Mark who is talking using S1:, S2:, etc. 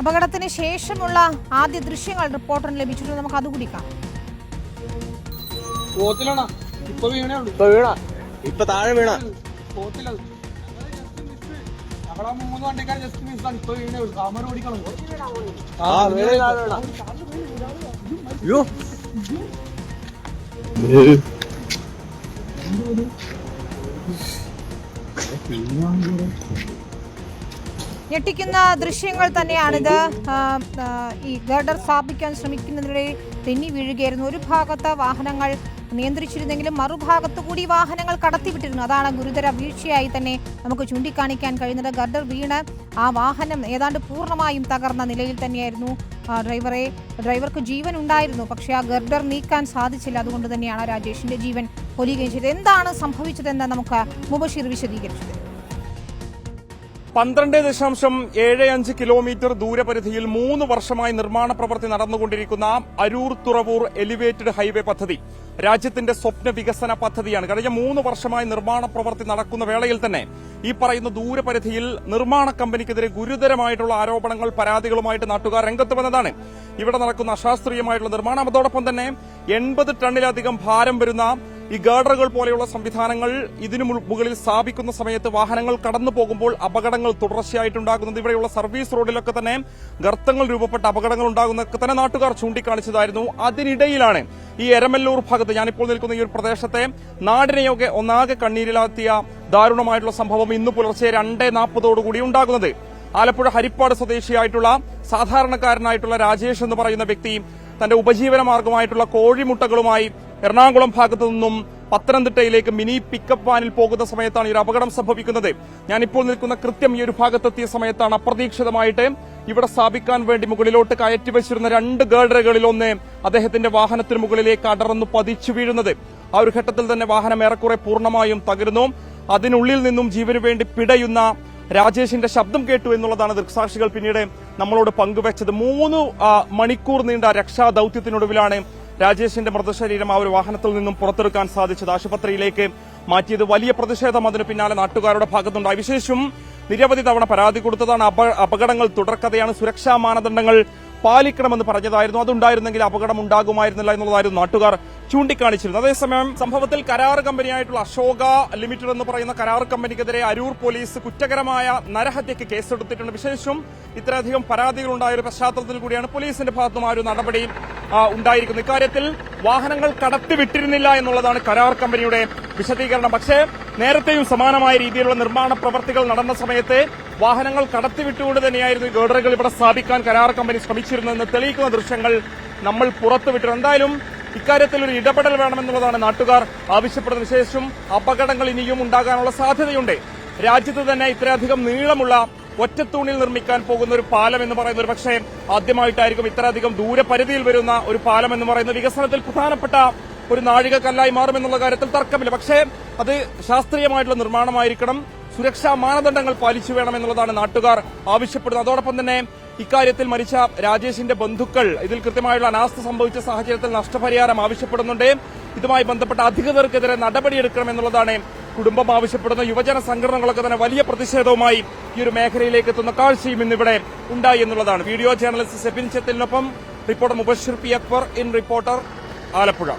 S1: അപകടത്തിന് ശേഷമുള്ള ആദ്യ ദൃശ്യങ്ങൾ റിപ്പോർട്ടറിന് ലഭിച്ചിട്ടുണ്ട്. നമുക്ക് അതുകൂടി കാണാം.
S2: പോത്തിലാണ്? ഇപ്പൊ വീണേ
S3: ഇപ്പൊ താഴെ വീണ?
S2: പോത്തിലത് അവിടെ മൂന്ന് വണ്ടിക്കാർ ജസ്റ്റ് മിസ്സാണ് ഇപ്പൊ വീണേ ഉള്ളൂ. താമര ഓടിക്കണം
S3: ആ വീണ താഴെ വീണ. അയ്യോ.
S1: ഞെട്ടിക്കുന്ന ദൃശ്യങ്ങൾ തന്നെയാണിത്. ഈ ഗർഡർ സ്ഥാപിക്കാൻ ശ്രമിക്കുന്നതിനിടെ തെന്നി വീഴുകയായിരുന്നു. ഒരു ഭാഗത്ത് വാഹനങ്ങൾ നിയന്ത്രിച്ചിരുന്നെങ്കിലും മറുഭാഗത്തു കൂടി വാഹനങ്ങൾ കടത്തിവിട്ടിരുന്നു. അതാണ് ഗുരുതര വീഴ്ചയായി തന്നെ നമുക്ക് ചൂണ്ടിക്കാണിക്കാൻ കഴിയുന്നത്. ഗർഡർ വീണ് ആ വാഹനം ഏതാണ്ട് പൂർണമായും തകർന്ന നിലയിൽ തന്നെയായിരുന്നു. ഡ്രൈവറെ ഡ്രൈവർക്ക് ജീവൻ ഉണ്ടായിരുന്നു. പക്ഷേ ആ ഗർഡർ നീക്കാൻ സാധിച്ചില്ല. അതുകൊണ്ട് തന്നെയാണ് രാജേഷിന്റെ ജീവൻ പൊലിയുകയും ചെയ്തത്. എന്താണ് സംഭവിച്ചതെന്ന് നമുക്ക് മുബഷീർ വിശദീകരിച്ചത്
S4: പന്ത്രണ്ട് ദശാംശം ഏഴ് അഞ്ച് കിലോമീറ്റർ ദൂരപരിധിയിൽ മൂന്ന് വർഷമായി നിർമ്മാണ പ്രവൃത്തി നടന്നുകൊണ്ടിരിക്കുന്ന അരൂർ തുറവൂർ എലിവേറ്റഡ് ഹൈവേ പദ്ധതി രാജ്യത്തിന്റെ സ്വപ്ന വികസന പദ്ധതിയാണ്. കഴിഞ്ഞ മൂന്ന് വർഷമായി നിർമ്മാണ പ്രവൃത്തി നടക്കുന്ന വേളയിൽ തന്നെ ഈ പറയുന്ന ദൂരപരിധിയിൽ നിർമ്മാണ കമ്പനിക്കെതിരെ ഗുരുതരമായിട്ടുള്ള ആരോപണങ്ങൾ പരാതികളുമായിട്ട് നാട്ടുകാർ രംഗത്ത് വന്നതാണ്. ഇവിടെ നടക്കുന്ന അശാസ്ത്രീയമായിട്ടുള്ള നിർമ്മാണം. അതോടൊപ്പം തന്നെ എൺപത് ടണ്ണിലധികം ഭാരം വരുന്ന ഈ ഗാർഡറുകൾ പോലെയുള്ള സംവിധാനങ്ങൾ ഇതിനു മുകളിൽ സ്ഥാപിക്കുന്ന സമയത്ത് വാഹനങ്ങൾ കടന്നു പോകുമ്പോൾ അപകടങ്ങൾ തുടർച്ചയായിട്ടുണ്ടാകുന്നത് ഇവിടെയുള്ള സർവീസ് റോഡിലൊക്കെ തന്നെ ഗർത്തങ്ങൾ രൂപപ്പെട്ട അപകടങ്ങൾ ഉണ്ടാകുന്നതൊക്കെ തന്നെ നാട്ടുകാർ ചൂണ്ടിക്കാണിച്ചതായിരുന്നു. അതിനിടയിലാണ് ഈ എരമല്ലൂർ ഭാഗത്ത് ഞാനിപ്പോൾ നിൽക്കുന്ന ഈ ഒരു പ്രദേശത്തെ നാടിനെയൊക്കെ ഒന്നാകെ കണ്ണീരിലാത്തിയ ദാരുണമായിട്ടുള്ള സംഭവം ഇന്ന് പുലർച്ചെ രണ്ടേ നാൽപ്പതോടുകൂടി ഉണ്ടാകുന്നത്. ആലപ്പുഴ ഹരിപ്പാട് സ്വദേശിയായിട്ടുള്ള സാധാരണക്കാരനായിട്ടുള്ള രാജേഷ് എന്ന് പറയുന്ന വ്യക്തി തന്റെ ഉപജീവന മാർഗമായിട്ടുള്ള കോഴിമുട്ടകളുമായി എറണാകുളം ഭാഗത്തു നിന്നും പത്തനംതിട്ടയിലേക്ക് മിനി പിക്കപ്പ് വാനിൽ പോകുന്ന സമയത്താണ് ഈ അപകടം സംഭവിക്കുന്നത്. ഞാനിപ്പോൾ നിൽക്കുന്ന കൃത്യം ഈ ഒരു ഭാഗത്തെത്തിയ സമയത്താണ് അപ്രതീക്ഷിതമായിട്ട് ഇവിടെ സ്ഥാപിക്കാൻ വേണ്ടി മുകളിലോട്ട് കയറ്റി വെച്ചിരുന്ന രണ്ട് ഗേഡറുകളിൽ ഒന്ന് അദ്ദേഹത്തിന്റെ വാഹനത്തിന് മുകളിലേക്ക് അടർന്നു പതിച്ചു വീഴുന്നത്. ആ ഒരു ഘട്ടത്തിൽ തന്നെ വാഹനം ഏറെക്കുറെ പൂർണമായും തകരുന്നു. അതിനുള്ളിൽ നിന്നും ജീവന് വേണ്ടി പിടയുന്ന രാജേഷിന്റെ ശബ്ദം കേട്ടു എന്നുള്ളതാണ് ദൃക്സാക്ഷികൾ പിന്നീട് നമ്മളോട് പങ്കുവച്ചത്. മൂന്ന് മണിക്കൂർ നീണ്ട രക്ഷാ ദൌത്യത്തിനൊടുവിലാണ് രാജേഷിന്റെ മൃതശരീരം ആ ഒരു വാഹനത്തിൽ നിന്നും പുറത്തെടുക്കാൻ സാധിച്ചത് ആശുപത്രിയിലേക്ക് മാറ്റിയത് വലിയ പ്രതിഷേധം അതിന് പിന്നാലെ നാട്ടുകാരുടെ ഭാഗത്തുണ്ടായി. വിശേഷം നിരവധി തവണ പരാതി കൊടുത്തതാണ് അപകടങ്ങൾ തുടർക്കഥയാണ് സുരക്ഷാ മാനദണ്ഡങ്ങൾ പാലിക്കണമെന്ന് പറഞ്ഞതായിരുന്നു. അതുണ്ടായിരുന്നെങ്കിൽ അപകടം ഉണ്ടാകുമായിരുന്നില്ല എന്നുള്ളതായിരുന്നു നാട്ടുകാർ ചൂണ്ടിക്കാണിച്ചിരുന്നത്. അതേസമയം സംഭവത്തിൽ കരാർ കമ്പനിയായിട്ടുള്ള അശോക ലിമിറ്റഡ് എന്ന് പറയുന്ന കരാർ കമ്പനിക്കെതിരെ അരൂർ പോലീസ് കുറ്റകരമായ നരഹത്യക്ക് കേസെടുത്തിട്ടുണ്ട്. വിശേഷം ഇത്രയധികം പരാതികൾ ഉണ്ടായ ഒരു പശ്ചാത്തലത്തിൽ കൂടിയാണ് പോലീസിന്റെ ഭാഗത്തും ആ ഒരു നടപടി ആ, ഉണ്ടായിരിക്കുന്നത് ഇക്കാര്യത്തിൽ വാഹനങ്ങൾ കടത്തിവിട്ടിരുന്നില്ല എന്നുള്ളതാണ് കരാർ കമ്പനിയുടെ വിശദീകരണം. പക്ഷേ നേരത്തെയും സമാനമായ രീതിയിലുള്ള നിർമ്മാണ പ്രവർത്തികൾ നടന്ന സമയത്ത് വാഹനങ്ങൾ കടത്തിവിട്ടുകൊണ്ട് തന്നെയായിരുന്നു ഗേഡറുകൾ ഇവിടെ സ്ഥാപിക്കാൻ കരാർ കമ്പനി ശ്രമിച്ചിരുന്നതെന്ന് തെളിയിക്കുന്ന ദൃശ്യങ്ങൾ നമ്മൾ പുറത്തുവിട്ടു എന്തായാലും ഇക്കാര്യത്തിൽ ഒരു ഇടപെടൽ വേണമെന്നുള്ളതാണ് നാട്ടുകാർ ആവശ്യപ്പെടുന്ന ശേഷം അപകടങ്ങൾ ഇനിയും ഉണ്ടാകാനുള്ള സാധ്യതയുണ്ട്. രാജ്യത്ത് തന്നെ ഇത്രയധികം നീളമുള്ള ഒറ്റത്തൂണിൽ നിർമ്മിക്കാൻ പോകുന്ന ഒരു പാലം എന്ന് പറയുന്ന ഒരു പക്ഷേ ആദ്യമായിട്ടായിരിക്കും ഇത്രയധികം ദൂരപരിധിയിൽ വരുന്ന ഒരു പാലം എന്ന് പറയുന്ന വികസനത്തിൽ പ്രധാനപ്പെട്ട ഒരു നാഴിക കല്ലായി മാറുമെന്നുള്ള കാര്യത്തിൽ തർക്കമില്ല. പക്ഷേ അത് ശാസ്ത്രീയമായിട്ടുള്ള നിർമ്മാണമായിരിക്കണം. സുരക്ഷാ മാനദണ്ഡങ്ങൾ പാലിച്ചു വേണം എന്നുള്ളതാണ് നാട്ടുകാർ ആവശ്യപ്പെടുന്നത്. അതോടൊപ്പം തന്നെ ഇക്കാര്യത്തിൽ മരിച്ച രാജേഷിന്റെ ബന്ധുക്കൾ ഇതിൽ കൃത്യമായുള്ള അനാസ്ഥ സംഭവിച്ച സാഹചര്യത്തിൽ നഷ്ടപരിഹാരം ആവശ്യപ്പെടുന്നുണ്ട്. ഇതുമായി ബന്ധപ്പെട്ട അധികൃതർക്കെതിരെ നടപടിയെടുക്കണമെന്നുള്ളതാണ് കുടുംബം ആവശ്യപ്പെടുന്ന യുവജന സംഘടനകളൊക്കെ തന്നെ വലിയ പ്രതിഷേധവുമായി ഈ ഒരു മേഖലയിലേക്ക് എത്തുന്ന കാഴ്ചയും ഇന്നിവിടെ ഉണ്ടായി എന്നുള്ളതാണ്. Video journalist Sebin ചെത്തലിനൊപ്പം reporter Mubashir P Akbar in reporter Alappuzha.